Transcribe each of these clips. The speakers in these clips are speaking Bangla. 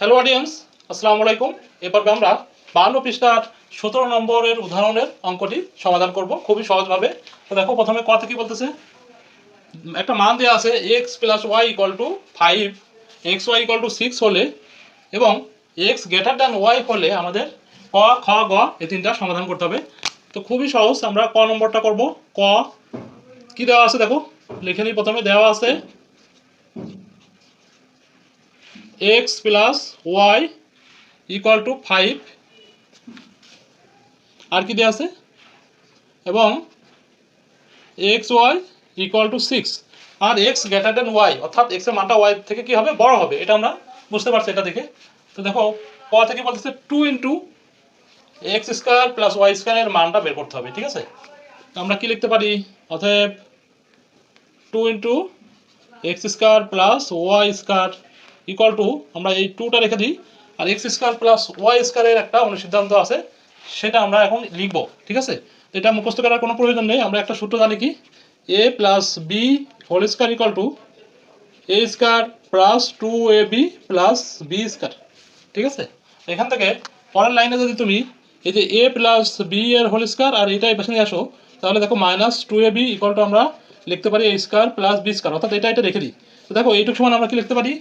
হ্যালো অডিয়েন্স আসসালামু আলাইকুম এবার আমরা বান্ন পৃষ্ঠার সতেরো নম্বরের উদাহরণের অঙ্কটি সমাধান করব খুবই সহজভাবে। তো দেখো, প্রথমে ক থেকে বলতেছে? একটা মান দেওয়া আছে X plus Y equal to five X Y equal to six হলে এবং এক্স গ্রেটার দ্যান ওয়াই হলে আমাদের ক, খ, গ এই তিনটা সমাধান করতে হবে। তো খুবই সহজ, আমরা ক নম্বরটা করব। ক, কি দেওয়া আছে দেখো? লিখে নিই, প্রথমে দেওয়া আছে X plus Y equal to five আর কি দেওয়া আছে? এবং X Y equal to six R X greater than Y অর্থাৎ এক্সের মানটা ওয়াই থেকে কি হবে? বড় হবে। এটা আমরা বুঝতে পারছি এটা দেখে। তো দেখো, ক থেকে বলতেছে two into X square plus Y স্কোয়ারের মানটা বের করতে হবে, ঠিক আছে? তো আমরা কি লিখতে পারি? অতএব two into X square plus Y square equal to আমরা এই টুটা রেখে দিই, আর এক্স স্কোয়ার প্লাস ওয়াই স্কোয়ারের একটা অনুসিদ্ধান্ত আছে, সেটা আমরা এখন লিখব, ঠিক আছে? এটা মুখস্থ করার কোনো প্রয়োজন নেই, আমরা একটা সূত্র জানি কি? A plus B whole square equal to A square plus two A B plus B square ঠিক আছে? এখান থেকে পরের লাইনে যদি তুমি এই যে এ প্লাস বি এর হোল স্কোয়ার আর এটা এই পাশে নিয়ে আসো, তাহলে দেখো minus two A B equal to আমরা লিখতে পারি A square plus B square অর্থাৎ এটা এটা রেখে দিই। তো দেখো, এইটুকু সমান আমরা কি লিখতে পারি?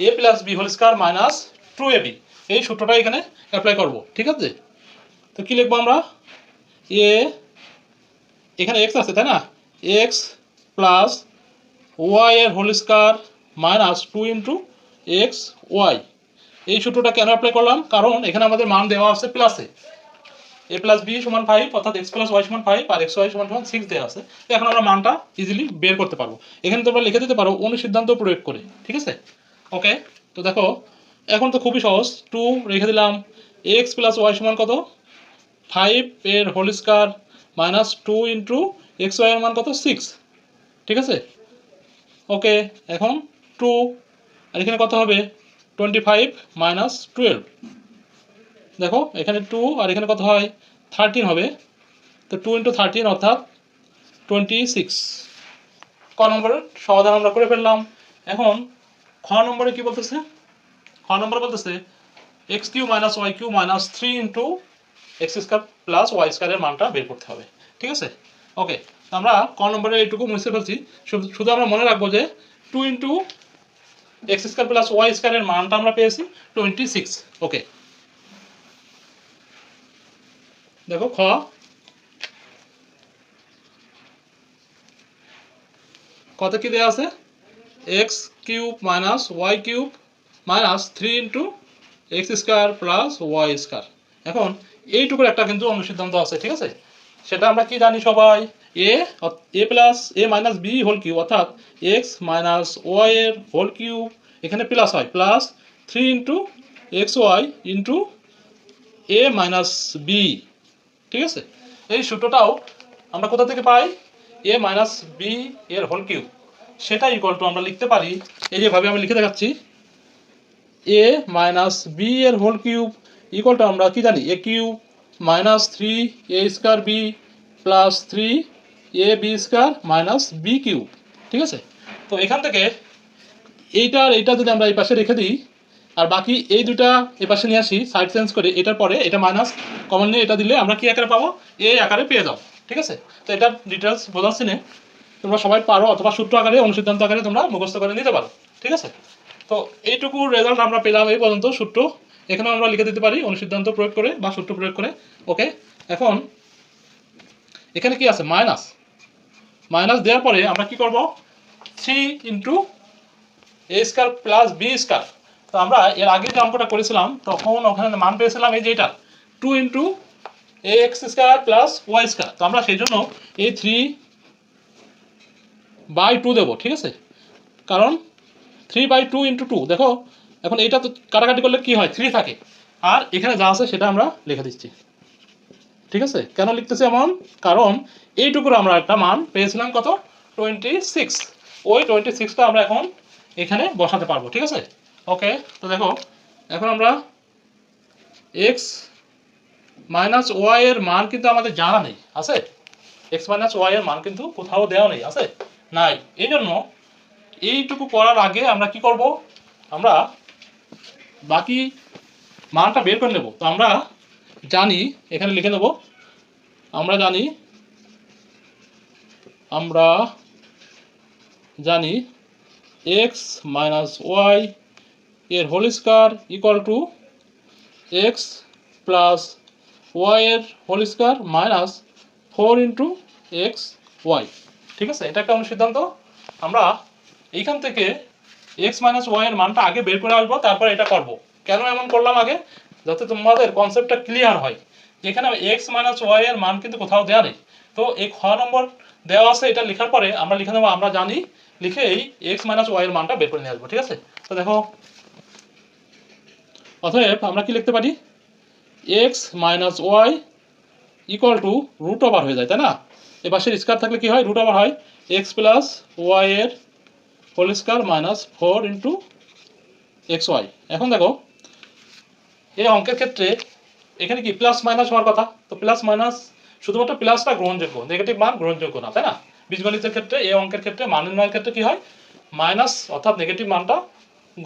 A plus B whole square minus two A B এই সূত্রটা এখানে অ্যাপ্লাই করব, ঠিক আছে? তো কি লিখব আমরা? এ এখানে এক্স আছে, তাই না? এক্স প্লাস ওয়াই এর whole square minus two into X Y এই সূত্রটা কেন অ্যাপ্লাই করলাম? কারণ এখানে আমাদের মান দেওয়া আছে প্লাসে এ প্লাস বি সমান ফাইভ অর্থাৎ এক্স প্লাস ওয়াই সমান ফাইভ আর এক্স ওয়াই সমান সমান সিক্স দেওয়া আছে। তো এখন আমরা মানটা ইজিলি বের করতে পারব। এখানে তোমরা লিখে দিতে পারো অনুসিদ্ধান্ত প্রয়োগ করে, ঠিক আছে? ওকে তো দেখো, এখন তো খুবই সহজ। টু রেখে দিলাম। এক্স প্লাস ওয়াই সমান কত? ফাইভ এর whole square minus two into X Y এর মান কত? সিক্স ঠিক আছে? ওকে এখন টু আর এখানে কত হবে? টোয়েন্টি ফাইভ মাইনাস টুয়েলভ দেখো, এখানে টু আর এখানে কত হয়? থার্টিন হবে। তো টু ইন্টু থার্টিন অর্থাৎ টোয়েন্টি সিক্স ক নম্বরের সমাধান আমরা করে ফেললাম। এখন খ নম্বরে কি বলতেছে? খ নম্বরে বলতেছে X cube minus Y cube minus three into X square plus Y স্কোয়ারের মানটা বের করতে হবে, ঠিক আছে? ওকে আমরা ক নম্বরে এইটুকু মুছে ফেলছি। শুধু আমরা মনে রাখব যে two into X square plus Y স্কোয়ারের মানটা আমরা পেয়েছি টোয়েন্টি সিক্স ওকে দেখো খ, কত কি দেওয়া আছে? X cube minus Y cube minus three into X square plus Y square এখন এইটুকুর একটা কিন্তু অনুসিদ্ধান্ত আছে, ঠিক আছে? সেটা আমরা কি জানি সবাই? A A plus A minus B whole cube অর্থাৎ X minus Y whole cube এখানে প্লাস হয়। Plus three into X Y into A minus B ঠিক আছে? এই সূত্রটাও আমরা কোথা থেকে পাই? এ মাইনাস বি এর হোল কিউব সেটা ইকুয়াল টু আমরা লিখতে পারি, এই যেভাবে আমি লিখে দেখাচ্ছি এ মাইনাস বি এর হোল কিউব ইকুয়াল টু আমরা কি জানি A cube minus three A square B plus three A B square minus B cube ঠিক আছে? তো এখান থেকে এইটা আর এইটা যদি আমরা এই পাশে রেখে দিই, আর বাকি এই দুটা এই পাশে নিয়ে আসি সাইড চেঞ্জ করে, এটার পরে এটা মাইনাস কমন নিয়ে এটা দিলে আমরা কি আকারে পাবো? এ আকারে পেয়ে যাব, ঠিক আছে? তো এটার ডিটেলস বোঝাচ্ছি না তোমরা সবাই পারো অথবা সূত্র আকারে, অনুসিদ্ধান্ত আকারে তোমরা মুখস্থ করে নিতে পারো। ঠিক আছে? তো এইটুকু রেজাল্ট আমরা পেলাম এই পর্যন্ত সূত্র। এখানে আমরা লিখে দিতে পারি, অনুসিদ্ধান্ত প্রয়োগ করে বা সূত্র প্রয়োগ করে। ওকে এখন এখানে কি আছে? মাইনাস মাইনাস দেওয়ার পরে আমরা কি করব? Three into A square plus B square তো আমরা এর আগে যে অঙ্কটা করেছিলাম, তখন ওখানে মান পেয়েছিলাম এই যে এটা। Two into A X square plus Y square তো আমরা সেই জন্য এই থ্রি বাই টু দেবো, ঠিক আছে? কারণ three by two into two দেখো, এখন এইটা তো কাটাকাটি করলে কি হয়? থ্রি থাকে। আর এখানে যা আছে সেটা আমরা লিখে দিচ্ছি। ঠিক আছে? কেন লিখতেছি এমন? কারণ এইটুকুর আমরা একটা মান পেয়েছিলাম কত? টোয়েন্টি সিক্স ওই টোয়েন্টি সিক্সটা আমরা এখন এখানে বসাতে পারব, ঠিক আছে? ওকে, তো দেখো, এখন আমরা এক্স মাইনাস ওয়াই এর মান কিন্তু আমাদের জানা নেই, আছে? এক্স মাইনাস ওয়াই এর মান কিন্তু কোথাও দেওয়া নেই, আছে? নাই। এই জন্য এইটুকু করার আগে আমরা কি করব? আমরা বাকি মানটা বের করে নেব। তো আমরা জানি, এখানে লিখে নেব, আমরা জানি আমরা জানি এক্স মাইনাস ওয়াই এর whole square equal to X plus Y এর whole square minus four into X Y ঠিক আছে, এটা একটা সিদ্ধান্ত? আমরা এইখান থেকে এক্স মাইনাস ওয়াই এর মানটা আগে বের করে আসব, তারপর এটা করব। কেন এমন করলাম আগে? যাতে তোমাদের কনসেপ্টটা ক্লিয়ার হয়। এখানে এক্স মাইনাস ওয়াই এর মান কিন্তু কোথাও দেওয়া নেই। তো এই খ নম্বর দেওয়া আছে, এটা লেখার পরে আমরা লিখে নেব, আমরা জানি, লিখে এই এক্স মাইনাস ওয়াই এর মানটা বের করে নিয়ে আসব, ঠিক আছে? তো দেখো, অতএব আমরা কি লিখতে পারি? X minus Y equal to root over হয়ে যায়, তাই না? এ পাশের স্কোয়ার থাকলে কি হয়? রুট ওভার হয়? এক্স প্লাস ওয়াই এর whole square minus four into X Y এখন দেখো, এই অঙ্কের ক্ষেত্রে এখানে কি প্লাস মাইনাস হওয়ার কথা? তো প্লাস মাইনাস শুধুমাত্র প্লাসটা গ্রহণযোগ্য নেগেটিভ মান গ্রহণযোগ্য না, তাই না? বীজগণিতের ক্ষেত্রে, এই অঙ্কের ক্ষেত্রে মান নির্ণয়ের ক্ষেত্রে কি হয়? মাইনাস অর্থাৎ নেগেটিভ মানটা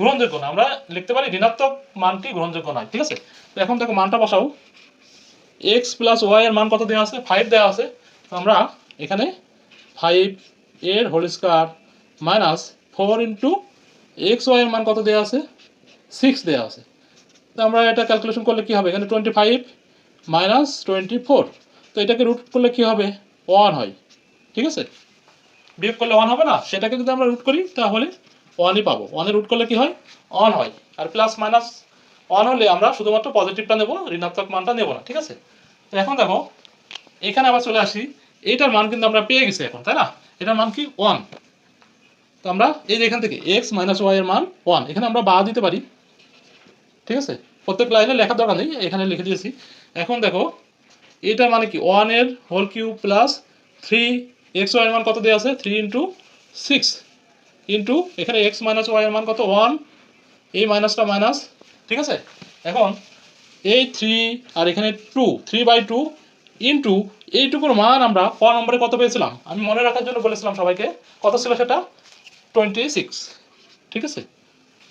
গ্রহণযোগ্য না। আমরা লিখতে পারি ঋণাত্মক মানটি গ্রহণযোগ্য নয়, ঠিক আছে? তো এখন দেখো মানটা বসাও। এক্স প্লাস ওয়াই এর মান কত দেওয়া আছে? ফাইভ দেওয়া আছে। আমরা এখানে ফাইভ এর whole square minus four into X Y এর মান কত দেওয়া আছে? সিক্স দেওয়া আছে। তো আমরা এটা ক্যালকুলেশন করলে কি হবে? এখানে twenty five minus twenty four তো এটাকে রুট করলে কি হবে? ওয়ান হয়। ঠিক আছে? বিয়োগ করলে ওয়ান হবে না? সেটাকে যদি আমরা রুট করি, তাহলে ওয়ানই পাবো। ওয়ানে রুট করলে কি হয়? অন হয়। আর প্লাস মাইনাস অন হলে আমরা শুধুমাত্র পজিটিভটা নেব, ঋণাত্মক মানটা নেব না। ঠিক আছে? তো এখন দেখো এখানে আবার চলে আসি। এইটার মান কিন্তু আমরা পেয়ে গেছি এখন, তাই না? এটার মান কি? ওয়ান তো আমরা এই যে এখান থেকে এক্স মাইনাস ওয়াই এর মান ওয়ান এখানে আমরা বা দিতে পারি। ঠিক আছে? প্রত্যেক লাইনে লেখার দরকার নেই, এখানে লিখে দিয়েছি। এখন দেখো এটা মানে কি? ওয়ানের whole cube plus three x y এর মান কত দেওয়া আছে? থ্রি ইন্টু সিক্স ইন্টু এখানে এক্স মাইনাস ওয়াই এর মান কত? ওয়ান এই মাইনাসটা মাইনাস ঠিক আছে? এখন এই থ্রি আর এখানে two three by two into এইটুকুর মান আমরা ক নম্বরে কত পেয়েছিলাম? আমি মনে রাখার জন্য বলেছিলাম সবাইকে। কত ছিল সেটা? টোয়েন্টি সিক্স ঠিক আছে?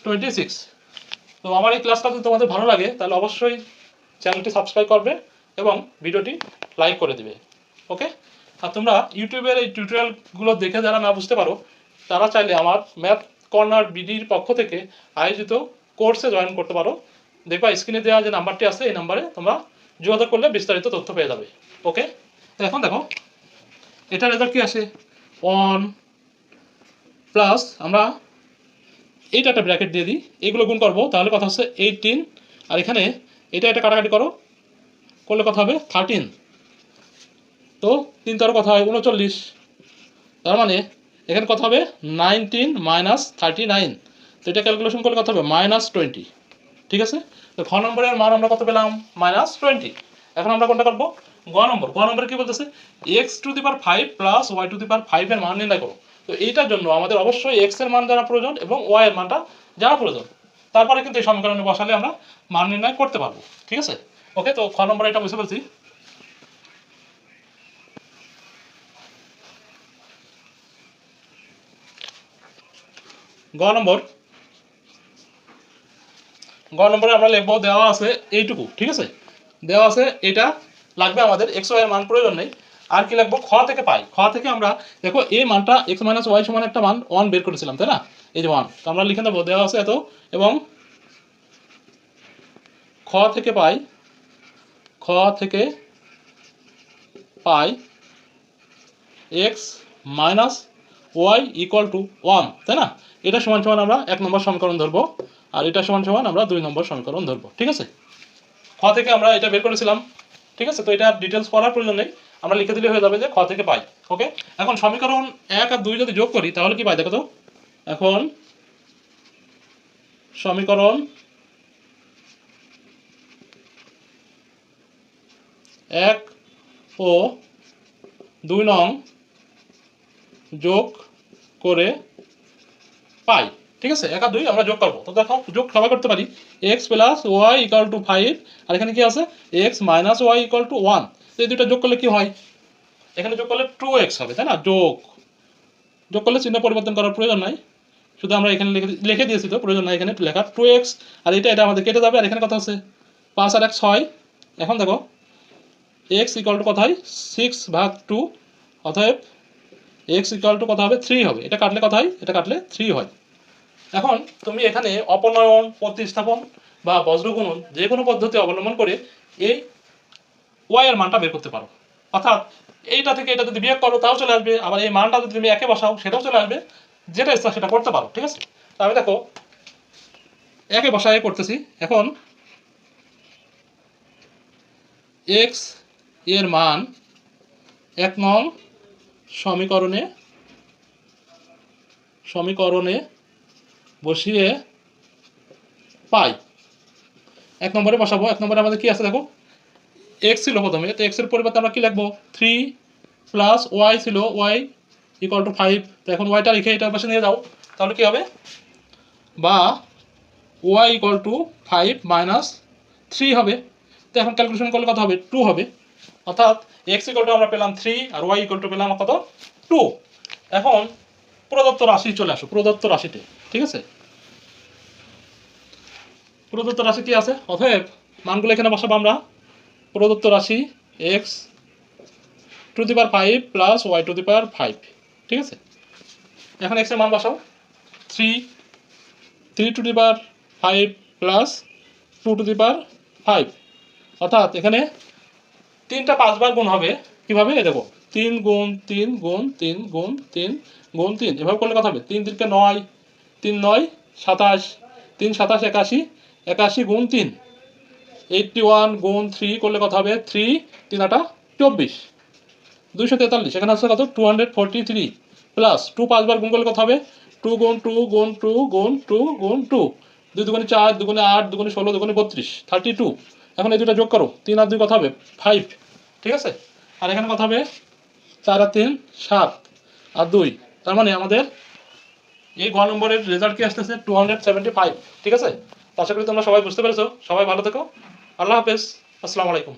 টোয়েন্টি সিক্স তো আমার এই ক্লাসটা যদি তোমাদের ভালো লাগে, তাহলে অবশ্যই চ্যানেলটি সাবস্ক্রাইব করবে এবং ভিডিওটি লাইক করে দেবে। ওকে? আর তোমরা ইউটিউবের এই টিউটোরিয়ালগুলো দেখে যারা না বুঝতে পারো, তারা চাইলে আমার ম্যাথ কর্নার বিডির পক্ষ থেকে আয়োজিত কোর্সে জয়েন করতে পারো। দেখবা স্ক্রিনে দেওয়া যে নাম্বারটি আছে, এই নাম্বারে তোমরা যোগাযোগ করলে বিস্তারিত তথ্য পেয়ে যাবে। ওকে তো এখন দেখো এটা রেজাল্ট কি আসে? ওয়ান প্লাস আমরা এইটা একটা ব্র্যাকেট দিয়ে দিই, এগুলো গুণ করব, তাহলে কথা হচ্ছে এইটিন আর এখানে এটা একটা কাটাকাটি করো, করলে কথা হবে থার্টিন তো তিন তার কথা হয়, উনচল্লিশ। তার মানে এখানে কথা হবে নাইনটিন মাইনাস থার্টি নাইন তো এটা ক্যালকুলেশন করলে কথা হবে মাইনাস টোয়েন্টি ঠিক আছে? তো খ নম্বরের মান আমরা কত পেলাম? Minus twenty. এখন আমরা কোনটা করব? গ নম্বর। গ নম্বরে কি বলতেছে? X to the power five plus y to the power ফাইভের মান নির্ণয় করো। তো এইটার জন্য আমাদের অবশ্যই এক্সের মান জানা প্রয়োজন এবং ওয়াই এর মানটা জানা প্রয়োজন। তারপরে কিন্তু এই সমীকরণে বসালে আমরা মান নির্ণয় করতে পারব। ঠিক আছে? ওকে তো খ নম্বরে এটা বুঝতে পেরেছি। গ নম্বর। গ নম্বরে আমরা লিখব, দেওয়া আছে এইটুকু, ঠিক আছে? দেওয়া আছে এটা, লাগবে আমাদের এক্স ওয়াই এর মান, প্রয়োজন নেই। আর কি লাগবো? খ থেকে পাই। খ থেকে আমরা, দেখো, এই মানটা এক্স মাইনাস ওয়াই সমান একটা মান ওয়ান বের করেছিলাম, তাই না? এই যে ওয়ান তো আমরা লিখে নেব, দেওয়া আছে এত, এবং খ থেকে পাই, খ থেকে পাই x minus y equal to one তাই না? এটা সমান সমান আমরা এক নম্বর সমীকরণ ধরবো। আর এটা সমান সমান আমরা দুই নম্বর সমীকরণ ধরবো, ঠিক আছে? খ থেকে আমরা এটা বের করেছিলাম, ঠিক আছে? তো এটা ডিটেলস পড়ার প্রয়োজন নেই, আমরা লিখে দিলে হয়ে যাবে যে খ থেকে পাই, ওকে? এখন সমীকরণ এক আর দুই যদি যোগ করি, তাহলে কি পাই দেখো তো? এখন সমীকরণ এক ও দুই নং যোগ করে পাই। ঠিক আছে? এক দুই আমরা যোগ করব তো দেখো, যোগ সবাই করতে পারি। X plus y equal to five আর এখানে কি আছে? X minus y equal to one এই দুটো যোগ করলে কি হয়? এখানে যোগ করলে টু এক্স হবে, তাই না? যোগ। যোগ করলে চিহ্ন পরিবর্তন করার প্রয়োজন নাই। শুধু আমরা এখানে লিখে লিখে দিয়েছি তো, প্রয়োজন নাই এখানে লেখা টু এক্স আর এটা এটা আমাদের কেটে যাবে। আর এখানে কথা আছে, পাঁচ আর এক ছয়। এখন দেখো এক্স ইকুয়াল টু কথা হয় সিক্স ভাগ টু অতএব এক্স ইকুয়াল টু কথা হবে? থ্রি হবে। এটা কাটলে কথা হয় এটা কাটলে থ্রি হয়। এখন তুমি এখানে অপনয়ন, প্রতিস্থাপন বা বজ্রগুণন যে কোনো পদ্ধতি অবলম্বন করে এই ওয়াই এর মানটা বের করতে পারো। অর্থাৎ এইটা থেকে এটা যদি বিয়োগ করো, তাও চলে আসবে। আবার এই মানটা যদি তুমি একে বসাও, সেটাও চলে আসবে। যেটা ইচ্ছা সেটা করতে পারো, ঠিক আছে? তো আমি দেখো, একে বসায় করতেছি। এখন এক্সের মান এক নং সমীকরণে সমীকরণে বসিয়ে পাই। এক নম্বরে বসাবো, এক নম্বরে আমাদের কি আছে দেখো? এক্স ছিল প্রথমে, তো এক্সের পরিবর্তে আমরা কি লিখব? থ্রি প্লাস ওয়াই ছিল ওয়াই ইকুয়াল টু ফাইভ তো এখন ওয়াইটা লিখে এটার পাশে নিয়ে যাও। তাহলে কি হবে? বা y equal to five minus three হবে। তো এখন ক্যালকুলেশন করলে কত হবে? টু হবে। অর্থাৎ এক্স ইকুয়াল টু আমরা পেলাম থ্রি আর ওয়াই ইকুয়াল টু পেলাম কত? টু এখন প্রদত্ত রাশি চলে আসো, প্রদত্ত রাশিতে, ঠিক আছে? প্রদত্ত রাশি কি আছে? অতএব মানগুলো এখানে বসাবো আমরা। প্রদত্ত রাশি x to the power five plus y to the power five ঠিক আছে? এখন এক্সের মান বসাও। Three three two the power five plus two two the power five অর্থাৎ এখানে তিনটা পাঁচবার গুণ হবে। কীভাবে? এই দেখো, তিন গুণ তিন গুণ তিন গুণ তিন গুণ তিন। এভাবে করলে কথা হবে? তিন তিনকে নয়, তিন নয়, সাতাশ। তিন, সাতাশ, একাশি একাশি গুণ তিন। এইটটি ওয়ান গুণ থ্রি করলে কথা হবে? থ্রি, তিন আটা চব্বিশ। দুইশো তেতাল্লিশ, এখানে আছে কত? Two hundred forty three plus two পাঁচবার গুণ করলে কথা হবে? টু গুণ টু গুণ টু গুণ টু গুণ টু। দুই দুগুণে চার দুগুণে আট দুগুণে ষোলো দুগুণে বত্রিশ, থার্টি টু। এখন এই দুটো যোগ করো, তিন আর দুই কথা হবে? ফাইভ। ঠিক আছে? আর এখানে কথা হবে? চার আর তিন, সাত আর দুই। তার মানে আমাদের এই গ নম্বরের রেজাল্ট কি আসতেছে? Two hundred seventy five. ঠিক আছে? আশা করি তোমরা সবাই বুঝতে পেরেছ। সবাই ভালো থেকো। আল্লাহ হাফেজ। আসসালামু আলাইকুম।